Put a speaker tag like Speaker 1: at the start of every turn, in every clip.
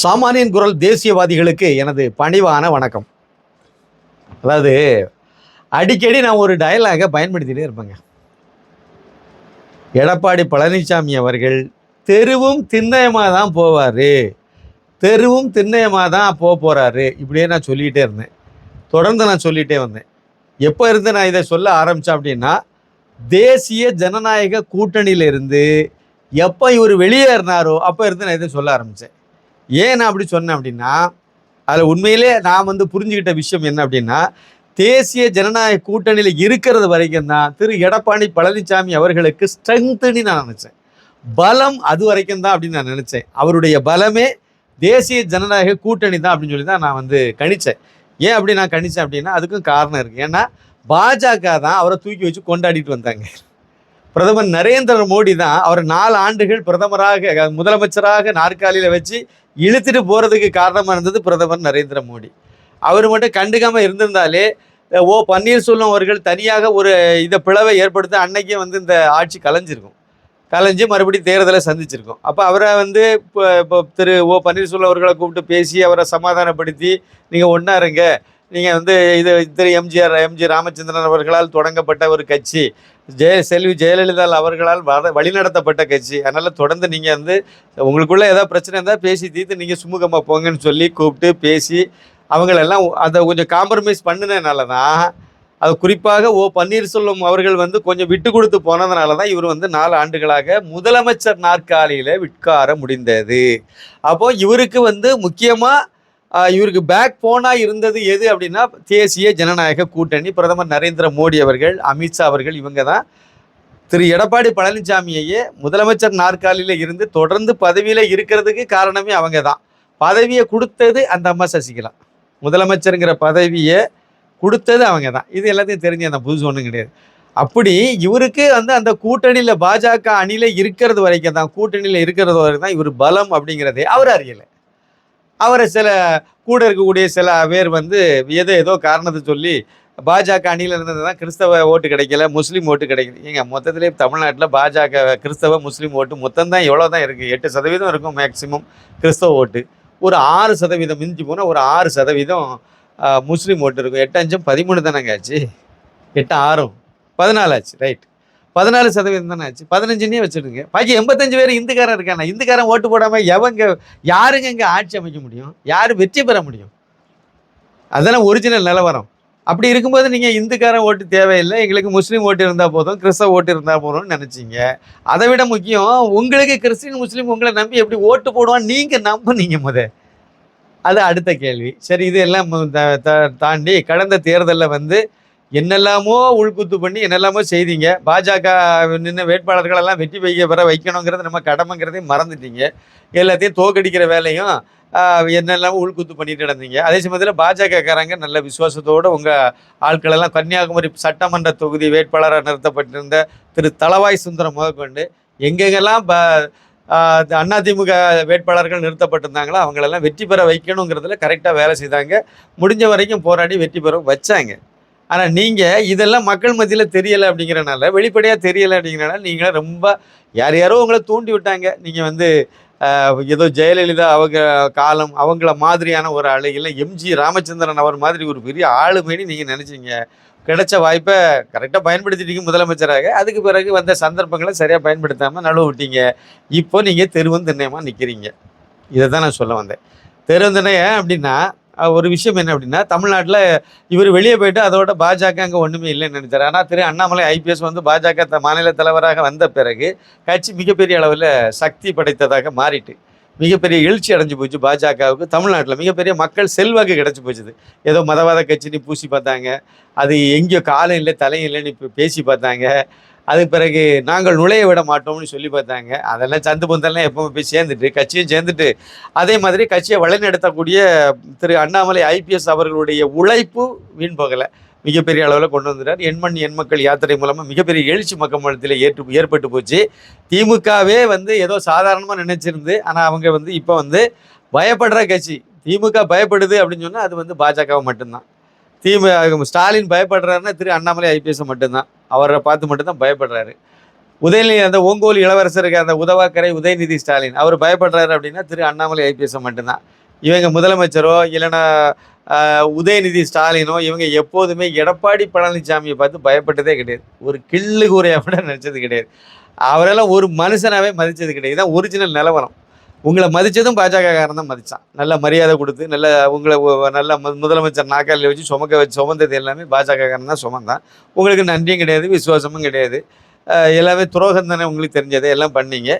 Speaker 1: சாமானியன் குரல் தேசியவாதிகளுக்கு எனது பணிவான வணக்கம். அதாவது அடிக்கடி நான் ஒரு டயலாகை பயன்படுத்திட்டே இருப்பேங்க. எடப்பாடி பழனிசாமி அவர்கள் தெருவும் திண்ணயமாக தான் போவார். தெருவும் திண்ணயமாக தான் போக போகிறாரு இப்படியே நான் சொல்லிகிட்டே இருந்தேன். தொடர்ந்து நான் சொல்லிகிட்டே வந்தேன். எப்போ இருந்து நான் இதை சொல்ல ஆரம்பித்தேன் அப்படின்னா தேசிய ஜனநாயக கூட்டணியிலிருந்து எப்போ இவர் வெளியேறினாரோ அப்போ இருந்து நான் இதை சொல்ல ஆரம்பித்தேன் ஏன் நான் அப்படி சொன்னேன் அப்படின்னா அதில் உண்மையிலே நான் வந்து புரிஞ்சுக்கிட்ட விஷயம் என்ன அப்படின்னா தேசிய ஜனநாயக கூட்டணியில் இருக்கிறது வரைக்கும் தான் திரு எடப்பாடி பழனிசாமி அவர்களுக்கு ஸ்ட்ரென்த்துன்னு நான் நினச்சேன். பலம் அது வரைக்கும் தான் அப்படின்னு நான் நினச்சேன். அவருடைய பலமே தேசிய ஜனநாயக கூட்டணி தான் அப்படின்னு சொல்லி தான் நான் வந்து கணித்தேன் ஏன் அப்படி நான் கணித்தேன் அப்படின்னா அதுக்கும் காரணம் இருக்குது ஏன்னா பாஜக தான் அவரை தூக்கி வச்சு கொண்டாடிட்டு வந்தாங்க. பிரதமர் நரேந்திர மோடி தான் அவர் நாலு ஆண்டுகள் பிரதமராக முதலமைச்சராக நாற்காலியில் வச்சு இழுத்துட்டு போகிறதுக்கு காரணமாக இருந்தது பிரதமர் நரேந்திர மோடி. அவர் மட்டும் கண்டுக்காமல் இருந்திருந்தாலே ஓ பன்னீர்செல்வம் அவர்கள் தனியாக ஒரு இதை பிளவை ஏற்படுத்த அன்னைக்கே வந்து இந்த ஆட்சி கலைஞ்சிருக்கும். கலைஞ்சு மறுபடியும் தேர்தலை சந்திச்சிருக்கோம். அப்போ அவரை வந்து இப்போ இப்போ திரு ஓ பன்னீர்செல்வம் அவர்களை கூப்பிட்டு பேசி அவரை சமாதானப்படுத்தி நீங்கள் ஒன்றா இருங்க. நீங்கள் வந்து இது திரு எம்ஜிஆர் எம்ஜி ராமச்சந்திரன் அவர்களால் தொடங்கப்பட்ட ஒரு கட்சி. ஜெய செல்வி ஜெயலலிதா அவர்களால் வழிநடத்தப்பட்ட கட்சி. அதனால் தொடர்ந்து நீங்கள் வந்து உங்களுக்குள்ள ஏதாவது பிரச்சனை இருந்தால் பேசி தீர்த்து நீங்கள் சுமூகமாக போங்கன்னு சொல்லி கூப்பிட்டு பேசி அவங்களெல்லாம் அதை கொஞ்சம் காம்ப்ரமைஸ் பண்ணினதுனால தான் அது குறிப்பாக ஓ பன்னீர்செல்வம் அவர்கள் வந்து கொஞ்சம் விட்டு கொடுத்து போனதுனால தான் இவர் வந்து நாலு ஆண்டுகளாக முதலமைச்சர் நாற்காலியில் விட்கார முடிந்தது. அப்போது இவருக்கு வந்து முக்கியமாக இவருக்கு பேக் போனாக இருந்தது எது அப்படின்னா தேசிய ஜனநாயக கூட்டணி பிரதமர் நரேந்திர மோடி அவர்கள் அமித்ஷா அவர்கள் இவங்க தான் திரு எடப்பாடி பழனிசாமியையே முதலமைச்சர் நாற்காலியில் இருந்து தொடர்ந்து பதவியில் இருக்கிறதுக்கு காரணமே அவங்க தான் பதவியை கொடுத்தது அந்த அம்மா சசிகலா. முதலமைச்சருங்கிற பதவியை கொடுத்தது அவங்க தான் இது எல்லாத்தையும் தெரிஞ்சு அந்த புதுசு ஒன்றும் கிடையாது. அப்படி இவருக்கு வந்து அந்த கூட்டணியில் பாஜக அணியில் இருக்கிறது வரைக்கும் தான் கூட்டணியில் இருக்கிறது வரைக்கும் தான் இவர் பலம் அப்படிங்கிறதே அவர் அறியலை. அவரை சில கூட இருக்கக்கூடிய சில பேர் வந்து ஏதோ ஏதோ காரணத்தை சொல்லி பாஜக அணியில் இருந்தது தான் கிறிஸ்தவ ஓட்டு கிடைக்கல முஸ்லீம் ஓட்டு கிடைக்கல. ஏங்க மொத்தத்திலே தமிழ்நாட்டில் பாஜக கிறிஸ்தவ முஸ்லீம் ஓட்டு மொத்தம் தான் எவ்வளோ தான் இருக்குது எட்டு சதவீதம் இருக்கும் மேக்சிமம் கிறிஸ்தவ ஓட்டு. ஒரு ஆறு சதவீதம் மிஞ்சி போனால் ஒரு ஆறு சதவீதம் முஸ்லீம் ஓட்டு இருக்கும். எட்டு அஞ்சும் பதிமூணு தானேங்க ஆச்சு? எட்டு ஆறும். பதினாலு ஆச்சு ரைட் பதினாலு சதவீதம் தானே ஆச்சு. பதினஞ்சுன்னே வச்சுடுங்க. பாக்கி எண்பத்தஞ்சு பேர் இந்துக்காரன் இருக்கானா? இந்துக்காரன் ஓட்டு போடாமல் எவங்க யாருங்க இங்கே ஆட்சி அமைக்க முடியும்? யார் வெற்றி பெற முடியும்? அதெல்லாம் ஒரிஜினல் நிலவரம். அப்படி இருக்கும்போது நீங்கள் இந்துக்காரன் ஓட்டு தேவையில்லை. எங்களுக்கு முஸ்லீம் ஓட்டு இருந்தால் போதும். கிறிஸ்தவ ஓட்டு இருந்தால் போதும்னு நினச்சிங்க. அதை விட முக்கியம் உங்களுக்கு கிறிஸ்டின் முஸ்லீம் உங்களை நம்பி எப்படி ஓட்டு போடுவான்னு நீங்கள் நம்புனீங்க முத. அது அடுத்த கேள்வி. சரி இது எல்லாம் த- த- தாண்டி கடந்த தேர்தலில் வந்து என்னெல்லாமோ உள்குத்து பண்ணி என்னெல்லாமோ செய்தீங்க. பாஜக நின்று வேட்பாளர்களெல்லாம் வெற்றி வைக்க பெற வைக்கணுங்கிறது நம்ம கடமைங்கிறதையும் மறந்துட்டீங்க. எல்லாத்தையும் தோக்கடிக்கிற வேலையும் என்னெல்லாம் உள்குத்து பண்ணிட்டு நடந்தீங்க. அதே சமயத்தில் பாஜகக்காரங்க நல்ல விசுவாசத்தோடு உங்கள் ஆட்களெல்லாம் கன்னியாகுமரி சட்டமன்ற தொகுதி வேட்பாளராக நிறுத்தப்பட்டிருந்த திரு தளவாய் சுந்தரம் முதற்கொண்டு எங்கெங்கெல்லாம் ப அதிமுக வேட்பாளர்கள் நிறுத்தப்பட்டிருந்தாங்களோ அவங்களெல்லாம் வெற்றி பெற வைக்கணுங்கிறதுல கரெக்டாக வேலை செய்தாங்க. முடிஞ்ச வரைக்கும் போராடி வெற்றி பெற வச்சாங்க. ஆனால் நீங்கள் இதெல்லாம் மக்கள் மத்தியில் தெரியலை அப்படிங்கிறனால வெளிப்படையாக தெரியலை அப்படிங்கிறனால நீங்கள் ரொம்ப யார் யாரோ உங்களை தூண்டி விட்டாங்க. நீங்கள் வந்து ஏதோ ஜெயலலிதா அவங்க காலம் அவங்கள மாதிரியான ஒரு ஆள் இல்லை எம்ஜி ராமச்சந்திரன் அவர் மாதிரி ஒரு பெரிய ஆளுமைன்னு நீங்கள் நினச்சிங்க. கிடைச்ச வாய்ப்பை கரெக்டாக பயன்படுத்திட்டீங்க முதலமைச்சராக. அதுக்கு பிறகு வந்த சந்தர்ப்பங்களை சரியாக பயன்படுத்தாமல் நழுவ விட்டீங்க. இப்போ நீங்கள் தெருவந்திண்ணையமாக நிற்கிறீங்க இதை தான் நான் சொல்ல வந்தேன். தெருவந்திணையம் அப்படின்னா ஒரு விஷயம் என்ன அப்படின்னா தமிழ்நாட்டில் இவர் வெளியே போயிட்டு அதோட பாஜக அங்கே ஒன்றுமே இல்லைன்னு நினைச்சார். ஆனால் திரு அண்ணாமலை ஐபிஎஸ் வந்து பாஜக த- மாநில தலைவராக வந்த பிறகு கட்சி மிகப்பெரிய அளவில் சக்தி படைத்ததாக மாறிட்டு மிகப்பெரிய எழுச்சி அடைஞ்சு போச்சு பாஜகவுக்கு. தமிழ்நாட்டில் மிகப்பெரிய மக்கள் செல்வாக்கு கிடச்சி போச்சுது. ஏதோ மதவாத கட்சின்னு பூசி பார்த்தாங்க. அது எங்கேயோ காலம் இல்லை தலையும் இல்லைன்னு பேசி பார்த்தாங்க. அதுக்கு பிறகு நாங்கள் நுழைய விட மாட்டோம்னு சொல்லி பார்த்தாங்க. அதெல்லாம் சந்து பந்தெல்லாம் எப்பவுமே போய் சேர்ந்துட்டு கட்சியும் சேர்ந்துட்டு அதே மாதிரி கட்சியை வழிநடத்தக்கூடிய திரு அண்ணாமலை ஐபிஎஸ் அவர்களுடைய உழைப்பு வீண் போகலை. மிகப்பெரிய அளவில் கொண்டு வந்துட்டார். எண்மண் எண்மக்கள் யாத்திரை மூலமாக மிகப்பெரிய எழுச்சி மக்கள் மனத்தில் ஏற்று ஏற்பட்டு போச்சு. திமுகவே வந்து ஏதோ சாதாரணமாக நினைச்சிருந்து ஆனால் அவங்க வந்து இப்போ வந்து பயப்படுற கட்சி. திமுக பயப்படுது அப்படின்னு சொன்னால் அது வந்து பாஜகவை மட்டும்தான். திமுக ஸ்டாலின் பயப்படுறாருன்னா திரு அண்ணாமலை ஐபிஎஸ் மட்டும்தான். அவரை பார்த்து மட்டும்தான் பயப்படுறாரு. உதயநிதி அந்த ஓங்கோல் இளவரசருக்கு அந்த உதவாக்கரை உதயநிதி ஸ்டாலின். அவர் பயப்படுறாரு அப்படின்னா திரு அண்ணாமலை ஐபிஎஸ் மட்டும்தான். இவங்க முதலமைச்சரோ இல்லைன்னா உதயநிதி ஸ்டாலினோ இவங்க எப்போதுமே எடப்பாடி பழனிசாமியை பார்த்து பயப்பட்டதே கிடையாது. ஒரு கிள்ளு கூரையா கூட நினச்சது கிடையாது. அவரெல்லாம் ஒரு மனுஷனாகவே மதித்தது கிடையாது. இதுதான் ஒரிஜினல் நிலவரம். உங்களை மதித்ததும் பாஜக தான் மதித்தான் நல்ல மரியாதை கொடுத்து நல்ல உங்களை நல்ல முதலமைச்சர் நாக்காளில் வச்சு சுமக்க வச்சு சுமந்தது எல்லாமே பாஜகக்காரன் தான் சுமந்தான். உங்களுக்கு நன்றியும் கிடையாது விசுவாசமும் கிடையாது. எல்லாமே துரோகம் தானே உங்களுக்கு தெரிஞ்சது எல்லாம் பண்ணீங்க.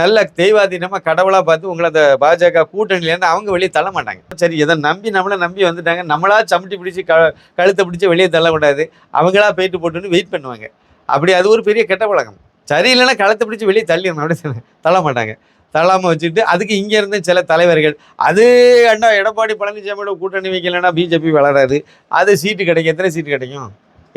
Speaker 1: நல்ல தெய்வாதீனமாக கடவுளாக பார்த்து உங்களை அந்த பாஜக கூட்டணியிலேருந்து அவங்க வெளியே தள்ள மாட்டாங்க. சரி இதை நம்பி நம்மளை நம்பி வந்துட்டாங்க நம்மளா சமட்டி பிடிச்சி க கழுத்தை பிடிச்சி வெளியே தள்ளக்கூடாது அவங்களா போயிட்டு போட்டுன்னு வெயிட் பண்ணுவாங்க. அப்படி அது ஒரு பெரிய கெட்ட பழக்கம். சரி இல்லைன்னா கழுத்தை பிடிச்சி வெளியே தள்ளிடணும் அப்படி தள்ள மாட்டாங்க. தள்ளாமல் வச்சுட்டு அதுக்கு இங்கேருந்து சில தலைவர்கள். அது அண்ணா எடப்பாடி பழனிசாமியோட கூட்டணி வைக்கலைன்னா பிஜேபி வளராது. அது சீட்டு கிடைக்கும். எத்தனை சீட்டு கிடைக்கும்?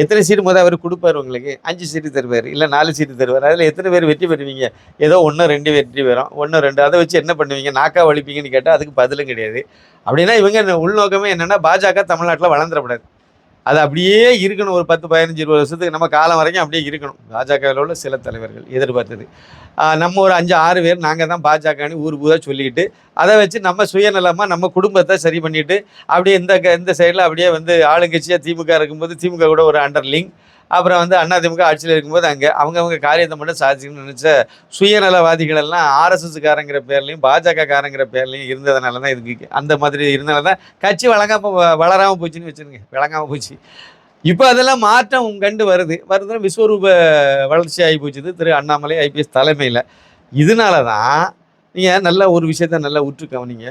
Speaker 1: எத்தனை சீட்டு முதல் அவர் கொடுப்பார் உங்களுக்கு? அஞ்சு சீட்டு தருவார் இல்லை நாலு சீட்டு தருவார். அதில் எத்தனை பேர் வெற்றி பெறுவீங்க? ஏதோ ஒன்று ரெண்டு வெற்றி பெறும். ஒன்று ரெண்டு. அதை வச்சு என்ன பண்ணுவீங்க? நாக்கா வலிப்பீங்கன்னு கேட்டால் அதுக்கு பதிலும் கிடையாது. அப்படின்னா இவங்க உள்நோக்கமே என்னென்னா பாஜக தமிழ்நாட்டில் வளர்ந்துடக்கூடாது. அது அப்படியே இருக்கணும். ஒரு பத்து பதினஞ்சு இருபது வருஷத்துக்கு நம்ம காலம் வரைக்கும் அப்படியே இருக்கணும். பாஜகவில் உள்ள சில தலைவர்கள் எதிர்பார்த்தது. நம்ம ஒரு அஞ்சு ஆறு பேர் நாங்கள் தான் பாஜகன்னு ஊர் பூரா சொல்லிக்கிட்டு அதை வச்சு நம்ம சுயநலமாக நம்ம குடும்பத்தை சரி பண்ணிட்டு அப்படியே இந்த க- இந்த சைடில் அப்படியே வந்து ஆளுங்கட்சியாக திமுக இருக்கும்போது திமுக கூட ஒரு அண்டர்லிங் அப்புறம் வந்து அண்ணா திமுக ஆட்சியில் இருக்கும்போது அங்கே அவங்கவுங்க காரியத்தை மட்டும் சாதிச்சுன்னு நினச்ச சுயநலவாதிகள் எல்லாம் ஆர்எஸ்எஸ்காரங்கிற பேர்லையும் பாஜக காரங்கிற பேர்லையும் இருந்ததுனால தான் இதுக்கு அந்த மாதிரி இருந்தனால தான் கட்சி வழங்காம வளராமல் போச்சுன்னு வச்சுருங்க விளங்காமல் போச்சு. இப்போ அதெல்லாம் மாற்றம் கண்டு வருது. வருதுன்னா விஸ்வரூப வளர்ச்சி ஆகி போச்சுது. திரு அண்ணாமலை ஐபிஎஸ் தலைமையில். இதனால தான் நீங்கள் நல்ல ஒரு விஷயத்த நல்லா உற்று கவனிங்க.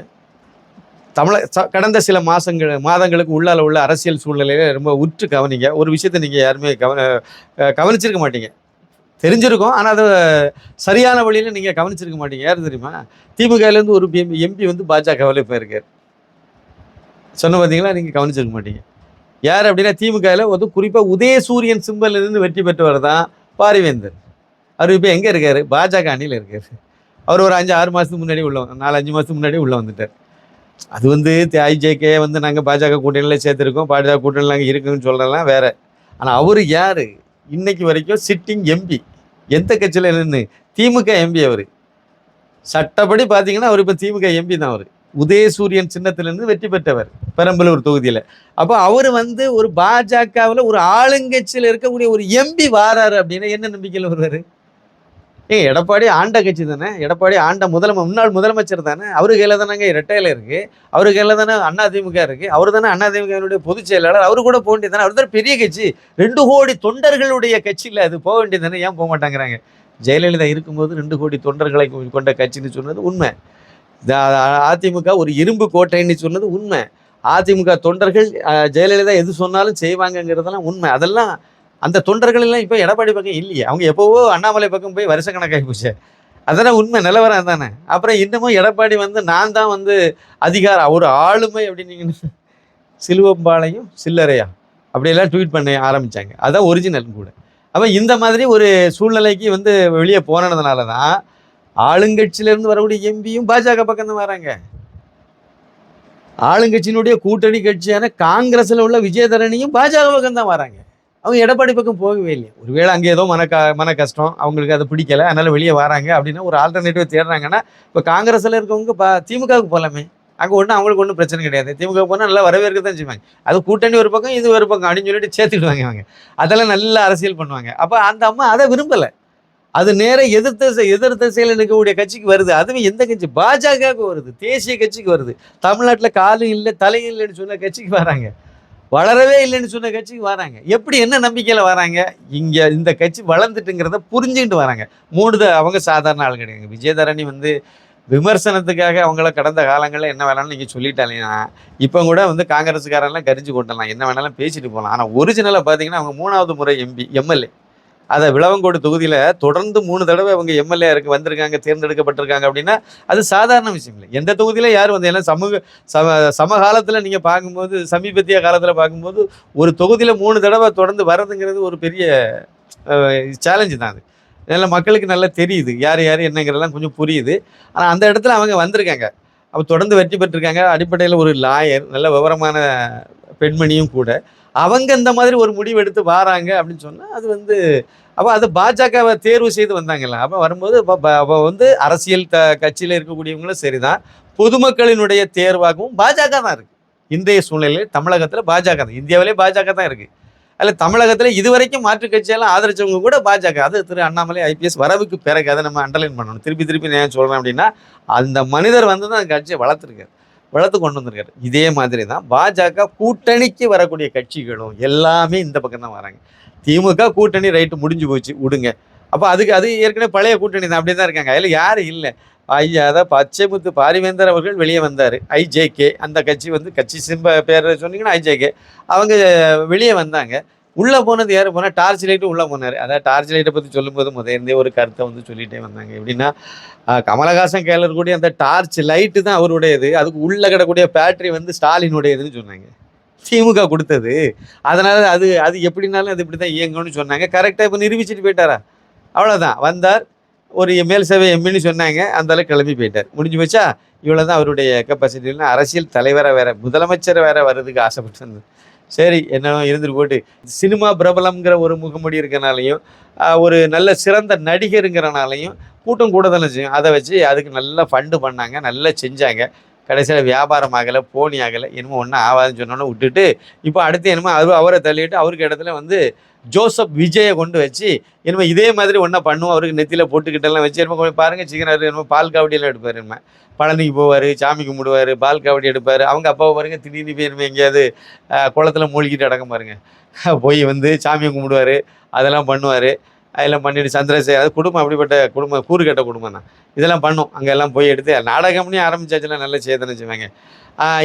Speaker 1: தமிழ கடந்த சில மாதங்கள் மாதங்களுக்கு உள்ளால உள்ள அரசியல் சூழ்நிலையில ரொம்ப உற்று கவனிங்க. ஒரு விஷயத்தை நீங்கள் யாருமே கவன கவனிச்சிருக்க மாட்டீங்க. தெரிஞ்சிருக்கும். ஆனால் அதை சரியான வழியில் நீங்கள் கவனிச்சிருக்க மாட்டீங்க. யார் தெரியுமா? திமுகலேருந்து ஒரு எம்பி வந்து பாஜகவில் போயிருக்கார். சொன்ன பார்த்தீங்களா நீங்கள் கவனிச்சிருக்க மாட்டீங்க. யார் அப்படின்னா திமுகவில் வந்து குறிப்பாக உதயசூரியன் சிம்பல்லேருந்து வெற்றி பெற்றவர் தான் பாரிவேந்தர். அவர் இப்போ எங்கே இருக்கார்? பாஜக அணியில் இருக்கார். அவர் ஒரு அஞ்சு ஆறு மாதத்துக்கு முன்னாடி உள்ள வந்து- நாலு அஞ்சு மாதத்துக்கு முன்னாடி உள்ளே வந்துட்டார். அது வந்து ஐஜேகே வந்து நாங்கள் பாஜக கூட்டணியில் சேர்த்துருக்கோம். பாஜக கூட்டணியில் நாங்கள் இருக்குன்னு சொல்கிறதெல்லாம் வேற. ஆனால் அவர் யார்? இன்னைக்கு வரைக்கும் சிட்டிங் எம்பி எந்த கட்சியில் நின்று திமுக எம்பி அவர். சட்டப்படி பார்த்தீங்கன்னா அவர் இப்போ திமுக எம்பி தான் அவர். உதயசூரியன் சின்னத்திலிருந்து வெற்றி பெற்றவர் பெரம்பலூர் தொகுதியில். அப்போ அவர் வந்து ஒரு பாஜகவில் ஒரு ஆளுங்கட்சியில் இருக்கக்கூடிய ஒரு எம்பி வாராரு அப்படின்னா என்ன நம்பிக்கையில் வருவார்? ஏ எடப்பாடி ஆண்ட கட்சி தானே எடப்பாடி ஆண்ட முதலமை முன்னாள் முதலமைச்சர் தானே அவரு கையில் தானேங்க இரட்டையில இருக்கு அவரு கையில் தானே அண்ணா திமுக இருக்கு அவர் தானே அண்ணா திமுகவினுடைய பொதுச் செயலாளர் அவரு கூட போக வேண்டியது தானே அவர் தான் பெரிய கட்சி ரெண்டு கோடி தொண்டர்களுடைய கட்சியில் அது போக வேண்டியது தானே ஏன் போக மாட்டாங்கிறாங்க ஜெயலலிதா இருக்கும்போது ரெண்டு கோடி தொண்டர்களை கொண்ட கட்சின்னு சொன்னது உண்மை அதிமுக ஒரு இரும்பு கோட்டைன்னு சொன்னது உண்மை அதிமுக தொண்டர்கள் ஜெயலலிதா எது சொன்னாலும் செய்வாங்கங்கிறதெல்லாம் உண்மை அதெல்லாம் அந்த தொண்டர்கள் எல்லாம் இப்போ எடப்பாடி பக்கம் இல்லையே. அவங்க எப்போவோ அண்ணாமலை பக்கம் போய் வருஷ கணக்காகி போச்சு. அதெல்லாம் உண்மை நிலவரம் தானே அப்புறம் இன்னமும் எடப்பாடி வந்து நான் தான் வந்து அதிகாரம் ஒரு ஆளுமை அப்படின்னு சிலுவம்பாளையும் சில்லறையா? அப்படியெல்லாம் ட்வீட் பண்ண ஆரம்பித்தாங்க அதுதான் ஒரிஜினல் கூட. அப்போ இந்த மாதிரி ஒரு சூழ்நிலைக்கு வந்து வெளியே போனதுனால தான் ஆளுங்கட்சியிலேருந்து வரக்கூடிய எம்பியும் பாஜக பக்கம் தான் வராங்க. ஆளுங்கட்சியினுடைய கூட்டணி கட்சியான காங்கிரஸில் உள்ள விஜயதரணியும் பாஜக பக்கம் தான் வராங்க. அவங்க எடப்பாடி பக்கம் போகவே இல்லை ஒருவேளை அங்கே ஏதோ மன க மன கஷ்டம் அவங்களுக்கு அது பிடிக்கல. அதனால வெளியே வராங்க அப்படின்னா ஒரு ஆல்டர்னேட்டிவ் தேடுறாங்கன்னா இப்போ காங்கிரஸில் இருக்கவங்க பா திமுகவுக்கு போகலாமே. அங்கே ஒன்றும் அவங்களுக்கு ஒன்றும் பிரச்சனை கிடையாது. திமுக போனால் நல்லா வரவேற்க தான் செய்வாங்க. அது கூட்டணி ஒரு பக்கம் இது ஒரு பக்கம் அப்படின்னு சொல்லிட்டு சேர்த்துக்கிடுவாங்க அவங்க அதெல்லாம் நல்லா அரசியல் பண்ணுவாங்க. அப்போ அந்த அம்மா அதை விரும்பலை. அது நேர எதிர்த்த எதிர்த்த செயல் இருக்கக்கூடிய கட்சிக்கு வருது. அதுவும் எந்த கட்சி? பாஜகவுக்கு வருது. தேசிய கட்சிக்கு வருது. தமிழ்நாட்டில் காலும் இல்லை தலையும் இல்லைன்னு சொன்ன கட்சிக்கு வராங்க. வளரவே இல்லைன்னு சொன்ன கட்சிக்கு வராங்க. எப்படி என்ன நம்பிக்கையில் வராங்க? இங்கே இந்த கட்சி வளர்ந்துட்டுங்கிறத புரிஞ்சுக்கிட்டு வராங்க. மூணு அவங்க சாதாரண ஆள் கிடையாது. விஜயதரணி வந்து விமர்சனத்துக்காக அவங்கள கடந்த காலங்களில் என்ன வேணாலும் நீங்கள் சொல்லிட்டாங்கன்னா இப்போ கூட வந்து காங்கிரஸுக்காரெல்லாம் கரிஞ்சு கொட்டலாம் என்ன வேணாலும் பேசிட்டு போகலாம். ஆனால் ஒரிஜினலாக பார்த்தீங்கன்னா அவங்க மூணாவது முறை எம்பி எம்எல்ஏ அதை விளவங்கோடு தொகுதியில் தொடர்ந்து மூணு தடவை அவங்க எம்எல்ஏ இருக்கு வந்திருக்காங்க தேர்ந்தெடுக்கப்பட்டிருக்காங்க அப்படின்னா அது சாதாரண விஷயம் இல்லை எந்த தொகுதியில் யார் வந்து ஏன்னா சமூக சம சமகாலத்தில் நீங்கள் பார்க்கும்போது சமீபத்திய காலத்தில் பார்க்கும்போது ஒரு தொகுதியில் மூணு தடவை தொடர்ந்து வர்றதுங்கிறது ஒரு பெரிய சேலஞ்சு தான் அது. நல்ல மக்களுக்கு நல்லா தெரியுது யார் யார் என்னங்கிறதெல்லாம் கொஞ்சம் புரியுது. ஆனால் அந்த இடத்துல அவங்க வந்திருக்காங்க. அப்போ தொடர்ந்து வெற்றி பெற்றிருக்காங்க. அடிப்படையில் ஒரு லாயர் நல்ல விவரமான பெண்மணியும் கூட. அவங்க இந்த மாதிரி ஒரு முடிவு எடுத்து வாராங்க அப்படின்னு சொன்னால் அது வந்து அப்போ அது பாஜகவை தேர்வு செய்து வந்தாங்கல்ல அப்போ வரும்போது அப்போ வந்து அரசியல் த கட்சியில் இருக்கக்கூடியவங்களும் சரி தான் பொதுமக்களினுடைய தேர்வாகவும் பாஜக தான் இருக்குது இன்றைய சூழ்நிலையில் தமிழகத்தில் பாஜக தான் இந்தியாவிலே பாஜக தான் இருக்குது அதில் தமிழகத்தில் இதுவரைக்கும் மாற்றுக் கட்சியெல்லாம் ஆதரிச்சவங்க கூட பாஜக. அது திரு அண்ணாமலை ஐபிஎஸ் வரவுக்கு பிறகு அதை நம்ம அண்டர்லைன் பண்ணணும். திருப்பி திருப்பி நான் சொல்கிறேன் அப்படின்னா அந்த மனிதர் வந்து தான் அந்த கட்சியை வளர்த்துருக்காரு. வளர்த்து கொண்டு வந்திருக்காரு. இதே மாதிரி தான் பாஜக கூட்டணிக்கு வரக்கூடிய கட்சிகளும் எல்லாமே இந்த பக்கம் தான் வராங்க. திமுக கூட்டணி ரைட்டு முடிஞ்சு போச்சு விடுங்க. அப்போ அதுக்கு அது ஏற்கனவே பழைய கூட்டணி தான் அப்படியே தான் இருக்காங்க. அதில் யாரும் இல்லை. ஐயா அதான் பச்சைமுத்து பாரிவேந்தர் அவர்கள் வெளியே வந்தார். ஐஜேகே அந்த கட்சி வந்து கட்சி சிம்ப பேர் சொன்னீங்கன்னா ஐஜேகே. அவங்க வெளியே வந்தாங்க. உள்ளே போனது யார்? போனால் டார்ச் லைட்டு உள்ளே போனார். அதான் டார்ச் லைட்டை பற்றி சொல்லும்போது முதல்ந்தே ஒரு கருத்தை வந்து சொல்லிகிட்டே வந்தாங்க. எப்படின்னா கமலஹாசன் கையில் இருக்கக்கூடிய அந்த டார்ச் லைட்டு தான் அவருடையது. அதுக்கு உள்ளே கிடக்கூடிய பேட்டரி வந்து ஸ்டாலினுடையதுன்னு சொன்னாங்க. திமுக கொடுத்தது. அதனால் அது அது எப்படினாலும் அது இப்படி தான் இயங்கும்னு சொன்னாங்க. கரெக்டாக இப்போ நிரூபிச்சுட்டு போயிட்டாரா? அவ்வளோதான் வந்தார். ஒரு மேல் சேவை எம்மின்னு சொன்னாங்க. அந்த கிளம்பி போயிட்டார். முடிஞ்சு போச்சா? இவ்வளோ தான் அவருடைய கெப்பாசிட்டின்னு அரசியல் தலைவராக வேற முதலமைச்சர் வேற வர்றதுக்கு ஆசைப்பட்டு சரி என்ன இருந்துட்டு போட்டு. சினிமா பிரபலம்ங்கிற ஒரு முகமுடி இருக்கனாலையும் ஒரு நல்ல சிறந்த நடிகருங்கிறனாலையும் கூட்டம் கூட தானே செய்யும் அதை வச்சு அதுக்கு நல்லா ஃபண்டு பண்ணாங்க நல்லா செஞ்சாங்க. கடைசியில் வியாபாரம் ஆகலை போனி ஆகலை என்னமோ ஒன்றும் ஆகாதுன்னு சொன்னோன்னே விட்டுட்டு இப்போ அடுத்து என்னமோ அவர் அவரை தள்ளிட்டு அவருக்கு இடத்துல வந்து ஜோசப் விஜயை கொண்டு வச்சு என்னமோ இதே மாதிரி ஒன்றா பண்ணுவோம் அவருக்கு நெத்தியில் போட்டுக்கிட்டெல்லாம் வச்சு என்னமோ கொஞ்சம் பாருங்கள் சிக்கனர் என்னமோ பால் காவடியெல்லாம் எடுப்பார் என்ன பழனிக்கு போவார் சாமி கும்பிடுவார் பால் காவடி எடுப்பார் அவங்க அப்பாவை பாருங்க திடீர்னு போயிருமே எங்கேயாவது குளத்தில் குளத்துல மூழ்கிட்டு அடக்கம் பாருங்கள் போய் வந்து சாமியை கும்பிடுவார் அதெல்லாம் பண்ணுவார். அதெல்லாம் பண்ணிட்டு சந்திரசேகர் அது குடும்பம் அப்படிப்பட்ட குடும்பம் கூறு கட்ட குடும்பம் தான். இதெல்லாம் பண்ணும். அங்கெல்லாம் போய் எடுத்து நாடகம்னே ஆரம்பிச்சாச்சுலாம் நல்ல சேதனை செய்வாங்க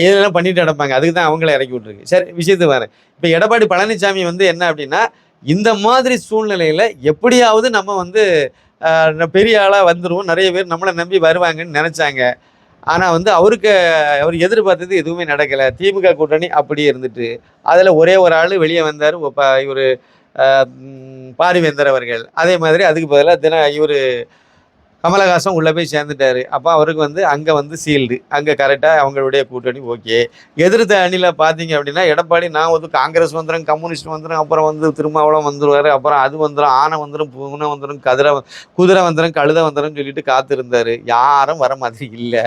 Speaker 1: இதெல்லாம் பண்ணிட்டு நடப்பாங்க. அதுக்கு தான் அவங்கள இறக்கி விட்ருக்கு சரி விஷயத்து வேறு இப்போ எடப்பாடி பழனிசாமி வந்து என்ன அப்படின்னா இந்த மாதிரி சூழ்நிலையில் எப்படியாவது நம்ம வந்து பெரிய ஆளாக வந்துடுவோம் நிறைய பேர் நம்மளை நம்பி வருவாங்கன்னு நினச்சாங்க. ஆனால் வந்து அவருக்கு அவர் எதிர்பார்த்தது எதுவுமே நடக்கலை. திமுக கூட்டணி அப்படியே இருந்துட்டு அதில் ஒரே ஒரு ஆள் வெளியே வந்தார். இவர் பாரிவேந்தர் அவர்கள். அதே மாதிரி அதுக்கு பதிலாக தின இவர் கமலஹாசன் உள்ளே போய் சேர்ந்துட்டாரு. அப்போ அவருக்கு வந்து அங்கே வந்து சீல்டு அங்கே கரெக்டாக அவங்களுடைய கூட்டணி ஓகே எதிர்த்த அணியில் பார்த்தீங்க அப்படின்னா எடப்பாடி நான் வந்து காங்கிரஸ் வந்துடும் கம்யூனிஸ்ட் வந்துடும் அப்புறம் வந்து திருமாவளம் வந்துடுவார் அப்புறம் அது வந்துடும் ஆனை வந்துடும் பூனை வந்துடும் கதிரை குதிரை வந்துடும் கழுதை வந்துடும் சொல்லிட்டு காத்திருந்தார். யாரும் வர மாதிரி இல்லை.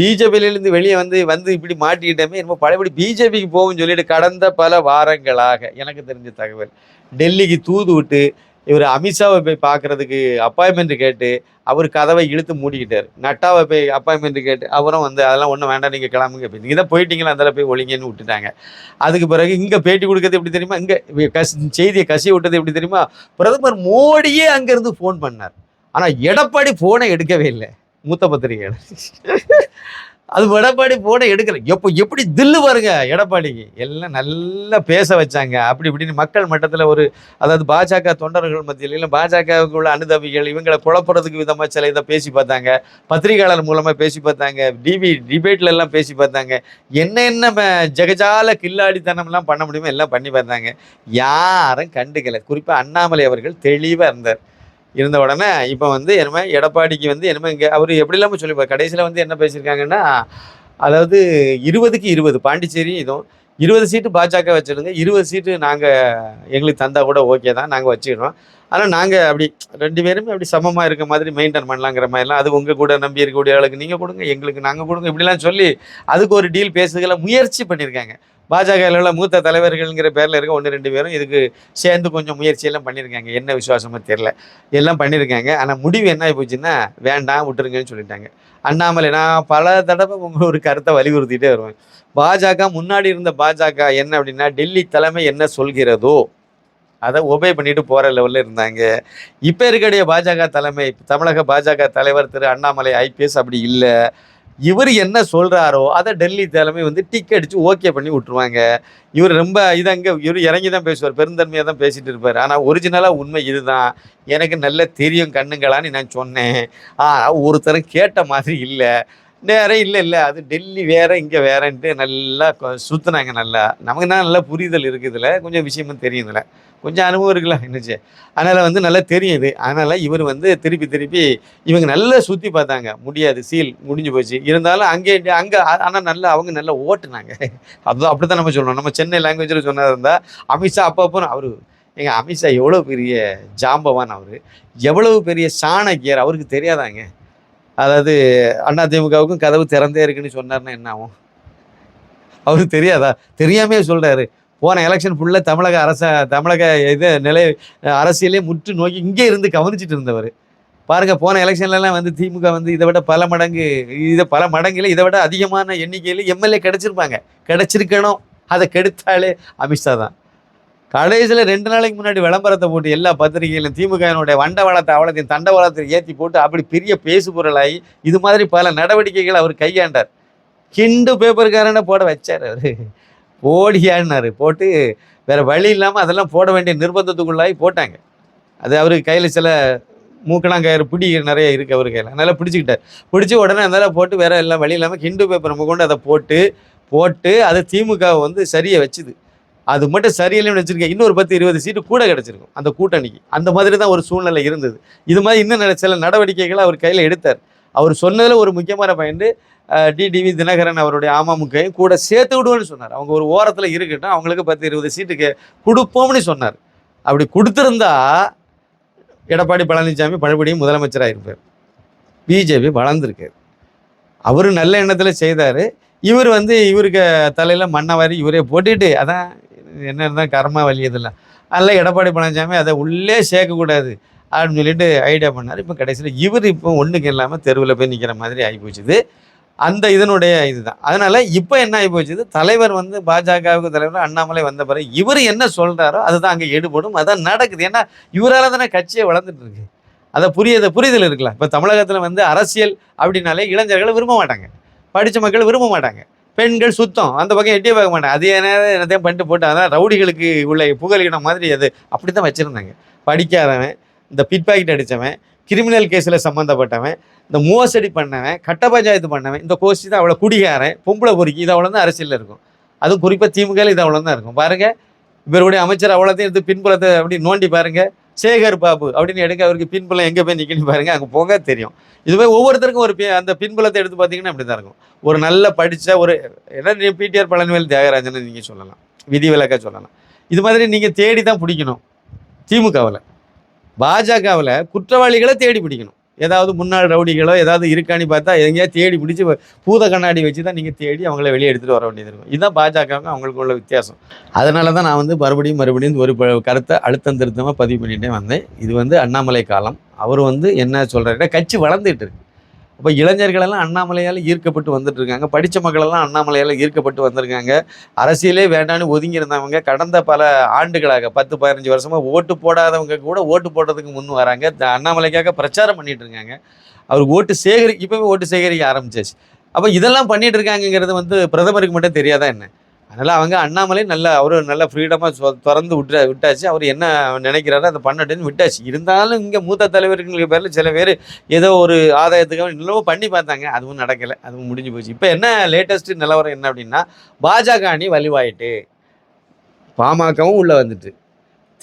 Speaker 1: பிஜேபியிலேருந்து வெளியே வந்து வந்து இப்படி மாட்டிக்கிட்டோமே என்னமோ பழையபடி பிஜேபிக்கு போகும்னு சொல்லிட்டு கடந்த பல வாரங்களாக எனக்கு தெரிஞ்ச தகவல். டெல்லிக்கு தூது விட்டு இவர் அமித்ஷாவை போய் பார்க்குறதுக்கு அப்பாயின்மெண்ட் கேட்டு அவர் கதவை இழுத்து மூடிக்கிட்டார். நட்டாவை போய் அப்பாயின்மெண்ட் கேட்டு அவரும் வந்து அதெல்லாம் ஒன்றும் வேண்டாம் நீங்கள் கிளம்புங்க. போய் நீங்கள் தான் போயிட்டீங்களா? அந்த போய் ஒழிங்கன்னு விட்டுட்டாங்க. அதுக்கு பிறகு இங்கே பேட்டி கொடுக்கறது எப்படி தெரியுமா? இங்கே கஸ் செய்தியை கசி விட்டது எப்படி தெரியுமா? பிரதமர் மோடியே அங்கேருந்து ஃபோன் பண்ணார். ஆனால் எடப்பாடி ஃபோனை எடுக்கவே இல்லை. மூத்த பத்திரிகையாளர். அது எடப்பாடி போட எடுக்கல. எப்போ எப்படி தில்லு பாருங்க எடப்பாடிக்கு. எல்லாம் நல்லா பேச வச்சாங்க. அப்படி இப்படின்னு மக்கள் மட்டத்தில் ஒரு அதாவது பாஜக தொண்டர்கள் மத்தியில் இல்லை பாஜகவுக்கு உள்ள அனுதவிகள் இவங்களை குழப்புறதுக்கு விதமாக சில இதை பேசி பார்த்தாங்க. பத்திரிகையாளர் மூலமாக பேசி பார்த்தாங்க. டிவி டிபேட்டில் எல்லாம் பேசி பார்த்தாங்க. என்ன என்ன ம- ஜெகஜால கில்லாடித்தனம்லாம் பண்ண முடியுமோ எல்லாம் பண்ணி பார்த்தாங்க. யாரும் கண்டுக்கலை. குறிப்பாக அண்ணாமலை அவர்கள் தெளிவாக இருந்தார். இருந்த உடனே இப்போ வந்து என்னமோ எடப்பாடிக்கு வந்து என்னமோ இங்கே அவர் எப்படி இல்லாமல் சொல்லிப்பார் கடைசியில் வந்து என்ன பேசியிருக்காங்கன்னா அதாவது இருபதுக்கு இருபது பாண்டிச்சேரி இதுவும் இருபது சீட்டு பாஜக வச்சுருங்க இருபது சீட்டு நாங்கள் எங்களுக்கு தந்தால் கூட ஓகே தான் நாங்கள் வச்சுக்கிறோம். ஆனால் நாங்கள் அப்படி ரெண்டு பேருமே அப்படி சமமாக இருக்க மாதிரி மெயின்டைன் பண்ணலாங்கிற மாதிரிலாம் அது உங்கள் கூட நம்பி இருக்கக்கூடிய ஆளுக்கு நீங்கள் கொடுங்க எங்களுக்கு நாங்கள் கொடுங்க இப்படிலாம் சொல்லி அதுக்கு ஒரு டீல் பேசுகளை முயற்சி பண்ணியிருக்காங்க. பாஜகவில் உள்ள மூத்த தலைவர்கள்ங்கிற பேரில் இருக்க ஒன்று ரெண்டு பேரும் இதுக்கு சேர்ந்து கொஞ்சம் முயற்சியெல்லாம் பண்ணியிருக்காங்க. என்ன விசுவாசமோ தெரில எல்லாம் பண்ணியிருக்காங்க. ஆனால் முடிவு என்ன ஆகி போச்சுன்னா வேண்டாம் விட்டுருங்கன்னு சொல்லிட்டாங்க. அண்ணாமலை நான் பல தடவை உங்கள் ஒரு கருத்தை வலியுறுத்திட்டே வருவேன். பாஜக முன்னாடி இருந்த பாஜக என்ன அப்படின்னா டெல்லி தலைமை என்ன சொல்கிறதோ அதை ஒபே பண்ணிட்டு போகிற லெவலில் இருந்தாங்க. இப்போ இருக்கக்கூடிய பாஜக தலைமை தமிழக பாஜக தலைவர் திரு அண்ணாமலை ஐபிஎஸ் அப்படி இல்லை. இவர் என்ன சொல்கிறாரோ அதை டெல்லி தலைமை வந்து டிக் அடித்து ஓகே பண்ணி விட்ருவாங்க இவர் ரொம்ப இதங்க இவர் இறங்கி தான் பேசுவார் பெருந்தன்மையாக தான் பேசிகிட்டு இருப்பார். ஆனால் ஒரிஜினலாக உண்மை இதுதான். எனக்கு நல்ல தெரியும் கண்ணுங்களான்னு நான் சொன்னேன். ஆனால் ஒருத்தரும் கேட்ட மாதிரி இல்லை. நேரம் இல்லை இல்லை. அது டெல்லி வேற இங்கே வேறன்ட்டு நல்லா சுற்றுனாங்க நல்லா. நமக்கு தான் நல்லா புரிதல் இருக்குதுல கொஞ்சம் விஷயமும் தெரியுதுல கொஞ்சம் அனுபவம் இருக்குல்ல என்னச்சு? அதனால் வந்து நல்லா தெரியுது அதனால் இவர் வந்து திருப்பி திருப்பி இவங்க நல்லா சுற்றி பார்த்தாங்க. முடியாது சீல் முடிஞ்சு போச்சு. இருந்தாலும் அங்கே அங்கே ஆனால் நல்லா அவங்க நல்லா ஓட்டுனாங்க. அதுதான் அப்படி தான் நம்ம சொல்லணும் நம்ம சென்னை லாங்குவேஜில் சொன்னதாக இருந்தால் அமித்ஷா அப்பப்போ அவர் எங்க அமித்ஷா எவ்வளோ பெரிய ஜாம்பவான் அவர். எவ்வளவு பெரிய சாணக்கியர் அவருக்கு தெரியாதாங்க. அதாவது அதிமுகவுக்கும் கதவு திறந்தே இருக்குன்னு சொன்னார்னா என்ன ஆகும்? அவருக்கு தெரியாதா? தெரியாமே சொல்கிறாரு போன எலெக்ஷன் ஃபுல்லாக தமிழக அரச தமிழக இது நிலை அரசியலே முற்று நோக்கி இங்கே இருந்து கவனிச்சிட்டு இருந்தவர். பாருங்க போன எலெக்ஷன்லலாம் வந்து திமுக வந்து இதை விட பல மடங்கு இதை பல மடங்கில் இதை விட அதிகமான எண்ணிக்கையில் எம்எல்ஏ கிடச்சிருப்பாங்க. கிடச்சிருக்கணும். அதை கெடுத்தாலே அமித்ஷா தான். கடைசியில் ரெண்டு நாளைக்கு முன்னாடி விளம்பரத்தை போட்டு எல்லா பத்திரிகையிலும் திமுகவினுடைய வண்டவளத்தை அவலத்தையும் ஏற்றி போட்டு அப்படி பெரிய பேசு பொருளாகி இது மாதிரி பல நடவடிக்கைகள் அவர் கையாண்டார். கிண்டு பேப்பருக்காரனை போட வச்சார் அவர். போடியான்னாரு. போட்டு வேறு வழி இல்லாமல் அதெல்லாம் போட வேண்டிய நிர்பந்தத்துக்குள்ளாகி போட்டாங்க. அது அவருக்கு கையில் சில மூக்கணாங்கயிறு பிடி நிறைய இருக்குது அவர் கையில். அதனால் பிடிச்சிக்கிட்டார். பிடிச்சி உடனே அதனால் போட்டு வேற எல்லாம் வழி இல்லாமல் கிண்டு பேப்பர் நம்ம கொண்டு அதை போட்டு போட்டு அதை திமுக வந்து சரியை வச்சுது. அது மட்டும் சரியில்லைன்னு வச்சிருக்கேன் இன்னொரு பத்து இருபது சீட்டு கூட கிடச்சிருக்கும். அந்த கூட்டணிக்கு. அந்த மாதிரி தான் ஒரு சூழ்நிலை இருந்தது. இது மாதிரி இன்னும் சில நடவடிக்கைகளை அவர் கையில் எடுத்தார். அவர் சொன்னதில் ஒரு முக்கியமான பயந்து டிடிவி தினகரன் அவருடைய அமமுகையும் கூட சேர்த்து விடுவோன்னு சொன்னார். அவங்க ஒரு ஓரத்தில் இருக்கட்டும் அவங்களுக்கு பத்து இருபது சீட்டுக்கு கொடுப்போம்னு சொன்னார். அப்படி கொடுத்துருந்தா எடப்பாடி பழனிசாமி மறுபடியும் முதலமைச்சராக இருப்பார். பிஜேபி வளர்ந்துருக்காரு. அவர் நல்ல எண்ணத்தில் செய்தார். இவர் வந்து இவருக்கு தலையில் மண்ணை வாரி இவரே போட்டுட்டு அதான் என்ன இருந்தால் கர்மா வலியதில்ல அதில் எடப்பாடி பழனிசாமி அதை உள்ளே சேர்க்கக்கூடாது அப்படின்னு சொல்லிட்டு ஐடியா பண்ணார். இப்போ கடைசியில் இவர் இப்போ ஒன்றுக்கு இல்லாமல் தெருவில் போய் நிற்கிற மாதிரி ஆகிப்போச்சுது அந்த இதனுடைய இதுதான். அதனால் இப்போ என்ன ஆகி போச்சுது தலைவர் வந்து பாஜகவுக்கு தலைவர் அண்ணாமலை வந்த பிறகு இவர் என்ன சொல்கிறாரோ அதுதான் அங்கே ஈடுபடும் அதான் நடக்குது. ஏன்னா இவரால் தானே கட்சியை வளர்ந்துட்டு இருக்கு. அதை புரியதை புரிதல் இருக்கலாம். இப்போ தமிழகத்தில் வந்து அரசியல் அப்படின்னாலே இளைஞர்களை விரும்ப மாட்டாங்க. படித்த மக்கள் விரும்ப மாட்டாங்க. பெண்கள் சுத்தம். அந்த பக்கம் எட்டியே பார்க்க மாட்டேன் அதே என்ன என்னத்தையும் பண்ணிட்டு போட்டு அதான் ரவுடிகளுக்கு உள்ள புகலிடம் மாதிரி அது. அப்படி தான் வச்சுருந்தாங்க. படிக்காதவன் இந்த பிட் பாக்கெட் அடித்தவன் கிரிமினல் கேஸில் சம்மந்தப்பட்டவன் இந்த மோசடி பண்ணவன் கட்ட பஞ்சாயத்து பண்ணவன் இந்த கோஷ்டி தான் அவ்வளோ குடிகாரன் பொம்பளை பொறுக்கி இது அவ்வளோ தான் அரசியலில் இருக்கும். அதுவும் குறிப்பாக திமுகவில் இது அவ்வளோ தான் இருக்கும். பாருங்க இவருடைய அமைச்சர் அவ்வளோத்தையும் எடுத்து பின்புலத்தை அப்படி நோண்டி பாருங்கள் சேகர் பாபு அப்படின்னு எடுக்க அவருக்கு பின்புலம் எங்கே போய் நிற்கணும் பாருங்க அங்கே போக தெரியும். இதுவே ஒவ்வொருத்தருக்கும் ஒரு பி- அந்த பின்புலத்தை எடுத்து பார்த்தீங்கன்னா அப்படி தான் இருக்கும். ஒரு நல்ல படித்த ஒரு என்ன பிடிஆர் பழனிவேல் தியாகராஜன் நீங்கள் சொல்லலாம். விதிவிலக்காக சொல்லலாம். இது மாதிரி நீங்கள் தேடி தான் பிடிக்கணும். திமுகவில். பாஜகவில் குற்றவாளிகளை தேடி பிடிக்கணும். ஏதாவது முன்னாள் ரவுடிகளோ ஏதாவது இருக்கான்னு பார்த்தா எங்கேயா தேடி பிடிச்சி பூத கண்ணாடி வச்சு தான் நீங்கள் தேடி அவங்கள வெளியே எடுத்துகிட்டு வர வேண்டியது இருக்கும். இதுதான் பாஜகவுக்கும் அவங்களுக்கு உள்ள வித்தியாசம். அதனால தான் நான் வந்து மறுபடியும் மறுபடியும் ஒரு கருத்தை அழுத்தம் திருத்தமாக பதிவு பண்ணிட்டே வந்தேன். இது வந்து அண்ணாமலை காலம். அவர் வந்து என்ன சொல்கிறாருன்னா கட்சி வளர்ந்துட்டு இருக்கு. அப்போ இளைஞர்களெல்லாம் அண்ணாமலையால் ஈர்க்கப்பட்டு வந்துட்டு இருக்காங்க படித்த மக்களெல்லாம் அண்ணாமலையால் ஈர்க்கப்பட்டு வந்திருக்காங்க. அரசியலே வேண்டான்னு ஒதுங்கி இருந்தவங்க கடந்த பல ஆண்டுகளாக பத்து பதினஞ்சு வருஷமாக ஓட்டு போடாதவங்க கூட ஓட்டு போடுறதுக்கு முன் வராங்க. த- அண்ணாமலைக்காக பிரச்சாரம் பண்ணிட்டு இருக்காங்க அவர் ஓட்டு சேகரி இப்போவே ஓட்டு சேகரிக்க ஆரம்பிச்சாச்சு. அப்போ இதெல்லாம் பண்ணிட்டு இருக்காங்கங்கிறது வந்து பிரதமருக்கு மட்டும் தெரியாதா என்ன? அதனால் அவங்க அண்ணாமலை நல்ல அவர் நல்ல ஃப்ரீடமாக திறந்து விட்டு விட்டாச்சு. அவர் என்ன நினைக்கிறாரோ அதை பண்ணட்டுன்னு விட்டாச்சு. இருந்தாலும் இங்கே மூத்த தலைவர்களுக்கு பேரில் சில பேர் ஏதோ ஒரு ஆதாயத்துக்காக நிலவும் பண்ணி பார்த்தாங்க. அதுவும் நடக்கலை. அதுவும் முடிஞ்சு போச்சு. இப்போ என்ன லேட்டஸ்ட் நிலவரம் என்ன அப்படின்னா பாஜக அணி வலிவாயிட்டு பாமகவும் உள்ளே வந்துட்டு.